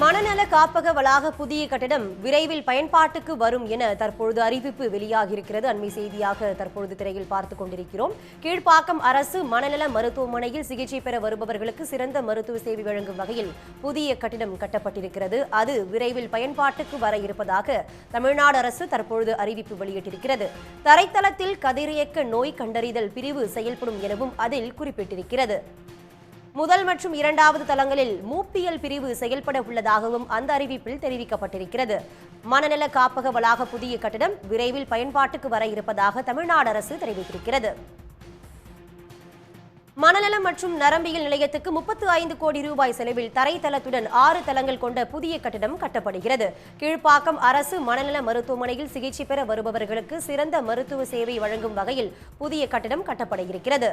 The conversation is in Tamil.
மனநல காப்பக வளாக புதிய கட்டடம் விரைவில் பயன்பாட்டுக்கு வரும் என தற்பொழுது அறிவிப்பு வெளியாகியிருக்கிறது. அண்மை செய்தியாக தற்பொழுது திரையில் பார்த்துக் கொண்டிருக்கிறோம். கீழ்ப்பாக்கம் அரசு மனநல மருத்துவமனையில் சிகிச்சை பெற வருபவர்களுக்கு சிறந்த மருத்துவ சேவை வழங்கும் வகையில் புதிய கட்டிடம் கட்டப்பட்டிருக்கிறது. அது விரைவில் பயன்பாட்டுக்கு வர இருப்பதாக தமிழ்நாடு அரசு தற்பொழுது அறிவிப்பு வெளியிட்டிருக்கிறது. தரைத்தளத்தில் கதிரியக்க நோய் கண்டறிதல் பிரிவு செயல்படும் எனவும் அதில் குறிப்பிட்டிருக்கிறது. முதல் மற்றும் இரண்டாவது தளங்களில் மூப்பியல் பிரிவு செயல்பட உள்ளதாகவும் அந்த அறிவிப்பில் தெரிவிக்கப்பட்டிருக்கிறது. மனநல காப்பக வளாக புதிய கட்டடம் விரைவில் பயன்பாட்டுக்கு வர இருப்பதாக தமிழ்நாடு அரசு தெரிவித்திருக்கிறது. மனநலம் மற்றும் நரம்பியல் நிலையத்துக்கு முப்பத்து ஐந்து கோடி ரூபாய் செலவில் தரைத்தளத்துடன் ஆறு தளங்கள் கொண்ட புதிய கட்டடம் கட்டப்படுகிறது. கீழ்ப்பாக்கம் அரசு மனநல மருத்துவமனையில் சிகிச்சை பெற வருபவர்களுக்கு சிறந்த மருத்துவ சேவை வழங்கும் வகையில் புதிய கட்டடம் கட்டப்பட இருக்கிறது.